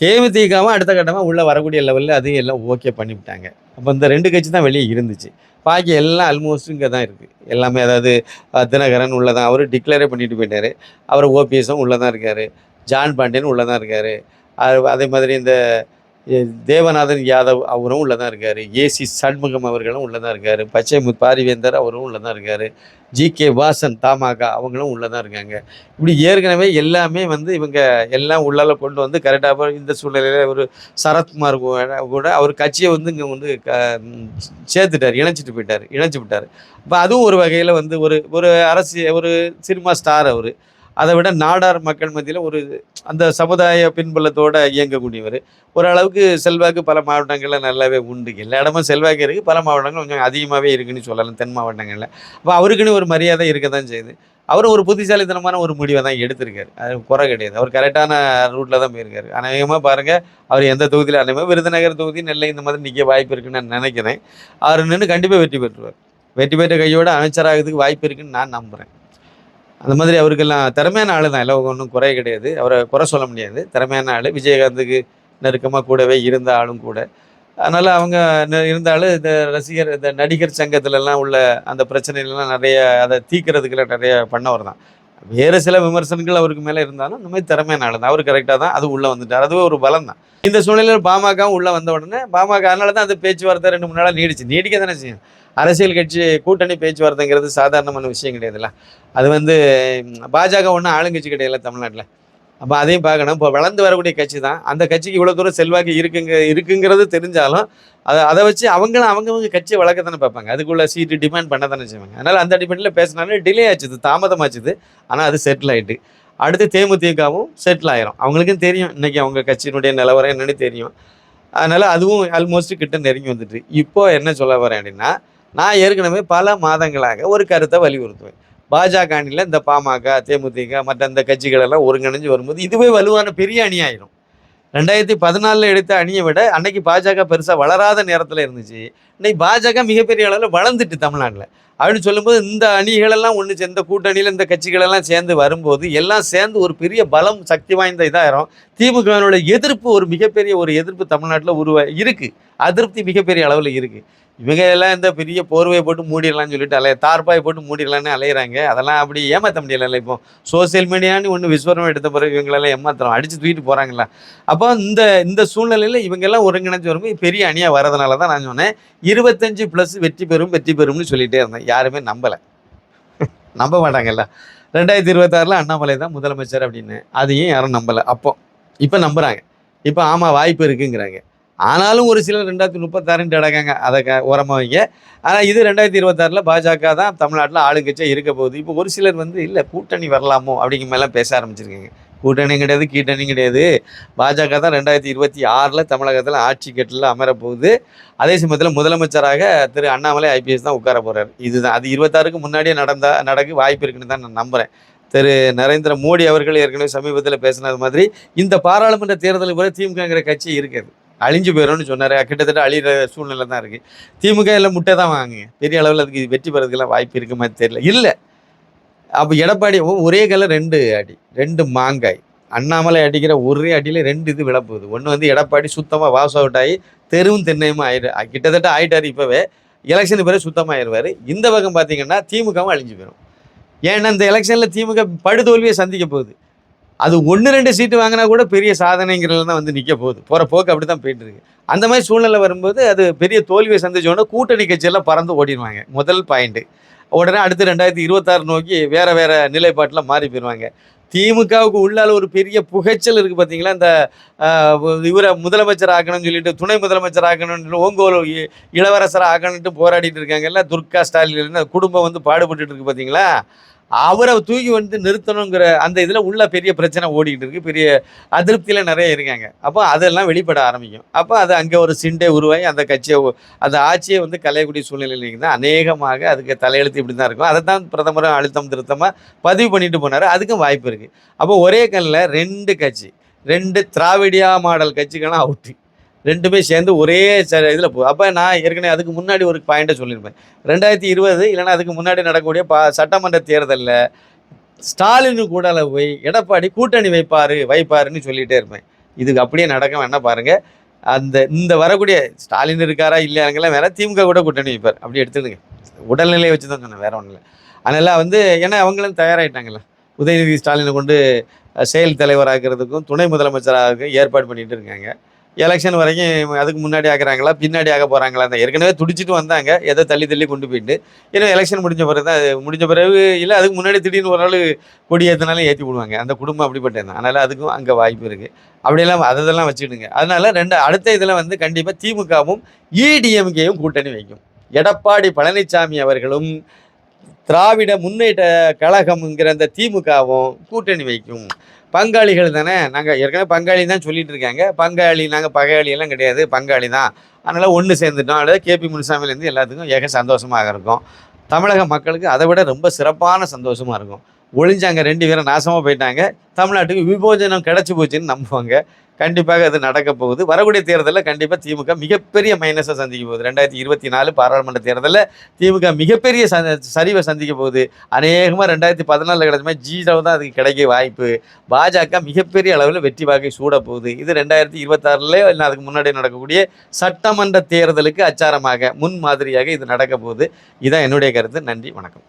Speaker 1: தேமுதிகவும் அடுத்த கட்டமாக உள்ளே வரக்கூடிய லெவலில் அதையும் எல்லாம் ஓகே பண்ணிவிட்டாங்க அப்போ இந்த ரெண்டு கட்சி தான் வெளியே இருந்துச்சு. பாக்கி எல்லாம் ஆல்மோஸ்ட் இங்கே தான் இருக்குது எல்லாமே அதாவது தினகரன் உள்ளே தான் அவர் டிக்ளேரே பண்ணிட்டு போயிட்டார். அவர் ஓபிஎஸும் உள்ளே தான் இருக்கார். ஜான் பாண்டியன் உள்ளே தான் இருக்கார் அதே மாதிரி இந்த தேவநாதன் யாதவ் அவரும் உள்ளே தான் இருக்கார். ஏசி சண்முகம் அவர்களும் உள்ளே தான் இருக்கார். பச்சை முத் பாரிவேந்தர் அவரும் உள்ளே தான் இருக்கார். ஜி கே வாசன் தாமாகா அவங்களும் உள்ளே தான் இருக்காங்க. இப்படி ஏற்கனவே எல்லாமே வந்து இவங்க எல்லாம் உள்ளால கொண்டு வந்து கரெக்டாக இந்த சூழ்நிலையில் ஒரு சரத்குமார் கூட அவர் கட்சியை வந்து இங்கே வந்து க சேர்த்துட்டார் இணைச்சிட்டு போயிட்டார் இணைச்சி விட்டார். இப்போ அதுவும் ஒரு வகையில் வந்து ஒரு ஒரு அரசு ஒரு சினிமா ஸ்டார் அவர். அதை விட நாடார் மக்கள் மத்தியில் ஒரு அந்த சமுதாய பின்புலத்தோடு இயங்கக்கூடியவர். ஓரளவுக்கு செல்வாக்கு பல மாவட்டங்களில் நல்லாவே உண்டு. எல்லா இடமும் செல்வாக்கு இருக்குது பல மாவட்டங்கள் கொஞ்சம் அதிகமாகவே இருக்குன்னு சொல்லலாம் தென் மாவட்டங்களில். அப்போ அவருக்குன்னு ஒரு மரியாதை இருக்க தான் செய்யுது. அவரும் ஒரு புத்திசாலித்தனமான ஒரு முடிவை தான் எடுத்திருக்காரு. அது குறை கிடையாது. அவர் கரெக்டான ரூட்டில் தான் போயிருக்காரு. அநேகமாக பாருங்கள் அவர் எந்த தொகுதியில் அநேகமாக விருதுநகர் தொகுதி நெல்லை இந்த மாதிரி நிற்க வாய்ப்பு இருக்குன்னு நான் நினைக்கிறேன். அவர் நின்று கண்டிப்பாக வெற்றி பெற்றுவார். வெற்றி பெற்ற கையோட அமைச்சராகிறதுக்கு வாய்ப்பு இருக்குன்னு நான் நம்புகிறேன் அந்த மாதிரி அவருக்கெல்லாம் திறமையான ஆள் தான். எல்லாம் ஒன்றும் குறை கிடையாது. அவரை குறை சொல்ல முடியாது. திறமையான ஆள். விஜயகாந்துக்கு நெருக்கமாக கூடவே இருந்த ஆளும் கூட. அதனால் அவங்க இருந்தாலும் இந்த ரசிகர் இந்த நடிகர் சங்கத்துலலாம் உள்ள அந்த பிரச்சனைலாம் நிறைய அதை தீக்கிறதுக்கெல்லாம் நிறைய பண்ணவர் தான். வேறு சில விமர்சனங்கள் அவருக்கு மேலே இருந்தாலும் இந்த மாதிரி திறமையான ஆள் தான். அவர் கரெக்டாக தான் அது உள்ளே வந்துட்டார். அதுவே ஒரு பலம் தான். இந்த சூழ்நிலையில் பாமகவும் உள்ளே வந்த உடனே பாமக அதனால தான் அந்த பேச்சுவார்த்தை ரெண்டு மூணு நாளாக நீடிச்சு. நீடிக்க தானே செய்யும். அரசியல் கட்சி கூட்டணி பேச்சுவார்த்தைங்கிறது சாதாரணமான விஷயம் கிடையாதுல்ல. அது வந்து பாஜக ஒன்றும் ஆளுங்கட்சி கிடையாது தமிழ்நாட்டில். அப்போ அதையும் பார்க்கணும். இப்போ வளர்ந்து வரக்கூடிய கட்சி தான் அந்த கட்சிக்கு இவ்வளோ தூரம் செல்வாக்கு இருக்குங்க இருக்குங்கிறது தெரிஞ்சாலும் அதை அதை வச்சு அவங்களும் அவங்கவுங்க கட்சியை வளர்க்க தானே பார்ப்பாங்க. அதுக்குள்ள சீட்டு டிமாண்ட் பண்ண தானே செய்வாங்க. அதனால் அந்த டிபெண்டில் பேசினாலும் டிலே ஆச்சுது தாமதமாச்சுது. ஆனால் அது செட்டில் ஆயிட்டு. அடுத்து தேமுதிகவும் செட்டில் ஆயிரும். அவங்களுக்கும் தெரியும். இன்றைக்கி அவங்க கட்சியினுடைய நிலவரம் என்னன்னு தெரியும். அதனால் அதுவும் ஆல்மோஸ்ட் கிட்ட நெருங்கி வந்துட்டு இப்போ என்ன சொல்ல வரேன் அப்படின்னா நான் ஏற்கனவே பல மாதங்களாக ஒரு கருத்தை வலியுறுத்துவேன். பாஜக அணியில் இந்த பாமக தேமுதிக மற்ற இந்த கட்சிகள் எல்லாம் ஒருங்கிணைஞ்சு வரும்போது இதுவே வலுவான பெரிய அணி ஆயிரும். ரெண்டாயிரத்தி பதினாலில் எடுத்த அணியை விட அன்னைக்கு பாஜக பெருசாக வளராத நேரத்தில் இருந்துச்சு. இன்னைக்கு பாஜக மிகப்பெரிய அளவில் வளர்ந்துட்டு தமிழ்நாட்டில். அப்படின்னு சொல்லும்போது இந்த அணிகளெல்லாம் ஒன்று சேர்ந்த கூட்டணியில் இந்த கட்சிகளெல்லாம் சேர்ந்து வரும்போது எல்லாம் சேர்ந்து ஒரு பெரிய பலம் சக்தி வாய்ந்த இதாயிரும். திமுகவினுடைய எதிர்ப்பு ஒரு மிகப்பெரிய ஒரு எதிர்ப்பு தமிழ்நாட்டில் உருவா இருக்குது அதிருப்தி மிகப்பெரிய அளவில் இருக்குது இவங்க எல்லாம் இந்த பெரிய போர்வையை போட்டு மூடிடலாம்னு சொல்லிட்டு அலைய தார்பாய் போட்டு மூடிடலாம்னு அலையிறாங்க. அதெல்லாம் அப்படி ஏமாற்ற முடியல இப்போ. சோசியல் மீடியான்னு ஒன்று விஸ்வரம் எடுத்த பிறகு இவங்களெல்லாம் ஏமாத்துறோம். அடிச்சு தூக்கிட்டு போகிறாங்களா அப்போ இந்த இந்த சூழ்நிலையில் இவங்கெல்லாம் ஒருங்கிணைஞ்சு வரும்போது பெரிய அணியாக வரதுனால தான் நான் சொன்னேன். இருபத்தஞ்சு ப்ளஸ் வெற்றி பெறும் வெற்றி பெறும்னு சொல்லிகிட்டே இருந்தேன். யாருமே நம்பலை. நம்ப மாட்டாங்கல்ல. ரெண்டாயிரத்தி இருபத்தாறில் அண்ணாமலை தான் முதலமைச்சர் அப்படின்னு. அதையும் யாரும் நம்பலை? அப்போ இப்போ நம்புகிறாங்க இப்போ ஆமாம் வாய்ப்பு இருக்குங்கிறாங்க. ஆனாலும் ஒரு சிலர் ரெண்டாயிரத்தி முப்பத்தாறுன்ட்டு அடக்காங்க அதை க உரமாக வைங்க. ஆனால் இது ரெண்டாயிரத்தி இருபத்தாறில் பாஜக தான் தமிழ்நாட்டில் ஆளுங்கட்சியாக இருக்க போகுது. இப்போ ஒரு சிலர் வந்து இல்லை கூட்டணி வரலாமோ? அப்படிங்கிற மாதிரிலாம் பேச ஆரம்பிச்சிருக்காங்க. கூட்டணி கிடையாது கீட்டணி கிடையாது. பாஜக தான் ரெண்டாயிரத்தி இருபத்தி ஆறில் தமிழகத்தில் ஆட்சி கட்டில் அமரப்போகுது. அதே சமயத்தில் முதலமைச்சராக திரு அண்ணாமலை ஐபிஎஸ் தான் உட்கார போகிறார் இதுதான். அது இருபத்தாறுக்கு முன்னாடியே நடந்தா நடக்க வாய்ப்பு இருக்குன்னு தான் நான் நம்புகிறேன் திரு நரேந்திர மோடி அவர்கள் ஏற்கனவே சமீபத்தில் பேசினது மாதிரி இந்த பாராளுமன்ற தேர்தலுக்கு பிறகு திமுகங்கிற கட்சி இருக்குது. அழிஞ்சு போயிடும்னு சொன்னார். கிட்டத்தட்ட அழிகிற சூழ்நிலை தான் இருக்குது திமுக எல்லாம் முட்டை தான் வாங்குங்க. பெரிய அளவில் அதுக்கு வெற்றி பெறதுக்கெல்லாம் வாய்ப்பு இருக்க மாதிரி தெரியல. இல்லை. அப்போ எடப்பாடி ஒரே கல்ல ரெண்டு அடி ரெண்டு மாங்காய். அண்ணாமலை அடிக்கிற ஒரே அடியில் ரெண்டு இது விழப்போகுது. ஒன்று வந்து எடப்பாடி சுத்தமாக வாஸ் அவுட் ஆகி தெருவும் தென்னையுமா ஆயிடு கிட்டத்தட்ட ஆயிட்டார் இப்போவே. எலெக்ஷனுக்கு பிறகு சுத்தமாக ஆயிடுவார் இந்த பக்கம் பார்த்தீங்கன்னா திமுகவும் அழிஞ்சு போயிடும் ஏன்னா இந்த எலெக்ஷனில் திமுக படுதோல்வியை சந்திக்க போகுது. அது ஒன்று ரெண்டு சீட்டு வாங்கினா கூட பெரிய சாதனைங்கிறதுல தான் வந்து நிற்க போகுது. போகிற போக்கு அப்படி தான் போயிட்டு இருக்கு. அந்த மாதிரி சூழ்நிலை வரும்போது அது பெரிய தோல்வியை சந்திச்சோன்னா கூட்டணி கட்சியெல்லாம் பறந்து ஓடிடுவாங்க முதல் பாயிண்ட்டு உடனே அடுத்து ரெண்டாயிரத்தி இருபத்தாறு நோக்கி வேற வேற நிலைப்பாட்டில் மாறி போயிடுவாங்க திமுகவுக்கு உள்ளால ஒரு பெரிய புகைச்சல் இருக்குது பார்த்தீங்களா இந்த இவரை முதலமைச்சர் ஆக்கணும்னு சொல்லிட்டு துணை முதலமைச்சர் ஆக்கணும்னு ஓங்கோல் இளவரசர் ஆக்கணும்ட்டு போராடிட்டு இருக்காங்கல்ல துர்கா ஸ்டாலின் குடும்பம் வந்து பாடுபட்டுட்டு இருக்கு பார்த்தீங்களா அவரை தூக்கி வந்து நிறுத்தணுங்கிற அந்த இதில் உள்ள பெரிய பிரச்சனை ஓடிக்கிட்டு இருக்கு. பெரிய அதிருப்தியில் நிறைய இருக்காங்க. அப்போ அதெல்லாம் வெளிப்பட ஆரம்பிக்கும். அப்போ அது அங்கே ஒரு சிண்டை உருவாகி அந்த கட்சியை அந்த ஆட்சியை வந்து கலையக்கூடிய சூழ்நிலையில் தான் அநேகமாக அதுக்கு தலையெழுத்து இப்படி தான் இருக்கும். அதை தான் பிரதமரும் அழுத்தம் திருத்தமாக பதிவு பண்ணிட்டு போனார். அதுக்கும் வாய்ப்பு இருக்குது அப்போ ஒரே கல்லில் ரெண்டு கட்சி ரெண்டு திராவிடியா மாடல் கட்சிகளும் அவுட்டு ரெண்டுமே சேர்ந்து ஒரே இதில் போ அப்போ நான் ஏற்கனவே அதுக்கு முன்னாடி ஒரு பாயிண்ட்டை சொல்லியிருப்பேன். ரெண்டாயிரத்தி இருபது இல்லைன்னா அதுக்கு முன்னாடி நடக்கக்கூடிய பா சட்டமன்ற தேர்தலில் ஸ்டாலினு கூட போய் எடப்பாடி கூட்டணி வைப்பார் வைப்பாருன்னு சொல்லிகிட்டே இருப்பேன். இதுக்கு அப்படியே நடக்க வேணால் பாருங்கள் அந்த இந்த வரக்கூடிய ஸ்டாலின் இருக்காரா இல்லையாங்கெல்லாம் வேற திமுக கூட கூட்டணி வைப்பார். அப்படி எடுத்துடுங்க உடல்நிலையை வச்சு தான் சொன்னேன் வேற ஒன்றும் இல்லை அதனால் வந்து ஏன்னா அவங்களும் தயாராகிட்டாங்கல்ல உதயநிதி ஸ்டாலினை கொண்டு செயல் தலைவராகிறதுக்கும் துணை முதலமைச்சராக ஏற்பாடு பண்ணிகிட்டு இருக்காங்க. எலெக்ஷன் வரைக்கும் அதுக்கு முன்னாடி ஆக்குறாங்களா பின்னாடி ஆக போகிறாங்களா தான் ஏற்கனவே துடிச்சிட்டு வந்தாங்க. எதை தள்ளி தள்ளி கொண்டு போயிட்டு. ஏன்னா எலெக்ஷன் முடிஞ்ச பிறகு தான் முடிஞ்ச பிறகு இல்லை அதுக்கு முன்னாடி திடீர்னு ஒரு நாள் கொடி ஏற்றினாலும் ஏற்றி விடுவாங்க. அந்த குடும்பம் அப்படிப்பட்டது தான். அதனால் அதுக்கும் அங்கே வாய்ப்பு இருக்குது அப்படியெல்லாம் அதெல்லாம் வச்சுக்கிடுங்க. அதனால் ரெண்டு அடுத்த இதில் வந்து கண்டிப்பாக திமுகவும் இடிஎம்கேயும் கூட்டணி வைக்கும். எடப்பாடி பழனிசாமி அவர்களும் திராவிட முன்னேற்ற கழகம்ங்கிற அந்த திமுகவும் கூட்டணி வைக்கும். பங்காளிகள் தானே? நாங்கள் ஏற்கனவே பங்காளி தான் சொல்லிட்டு இருக்காங்க. பங்காளி நாங்கள் பகையாளியெல்லாம் கிடையாது. பங்காளி தான். அதனால் ஒன்று சேர்ந்துட்டோம். அல்லது கேபி முனுசாமிலேருந்து எல்லாத்துக்கும் ஏக சந்தோஷமாக இருக்கும். தமிழக மக்களுக்கு அதை விட ரொம்ப சிறப்பான சந்தோஷமாக இருக்கும். ஒளிஞ்சாங்க ரெண்டு பேரும் நாசமாக போயிட்டாங்க. தமிழ்நாட்டுக்கு விபோஜனம் கிடச்சி போச்சுன்னு நம்புவாங்க. கண்டிப்பாக அது நடக்க போகுது. வரக்கூடிய தேர்தலில் கண்டிப்பாக திமுக மிகப்பெரிய மைனஸை சந்திக்க போகுது. ரெண்டாயிரத்தி இருபத்தி நாலு பாராளுமன்ற தேர்தலில் திமுக மிகப்பெரிய ச சரிவை சந்திக்க போகுது. அநேகமாக ரெண்டாயிரத்தி பதினாலில் கிடைச்ச ஜீரோ தான் அதுக்கு கிடைக்க வாய்ப்பு. பாஜக மிகப்பெரிய அளவில் வெற்றி வாக்கை சூட போகுது. இது ரெண்டாயிரத்தி இருபத்தாறுல இல்லை அதுக்கு முன்னாடி நடக்கக்கூடிய சட்டமன்ற தேர்தலுக்கு அச்சாரமாக முன் மாதிரியாக இது நடக்க போகுது. இதான் என்னுடைய கருத்து. நன்றி வணக்கம்.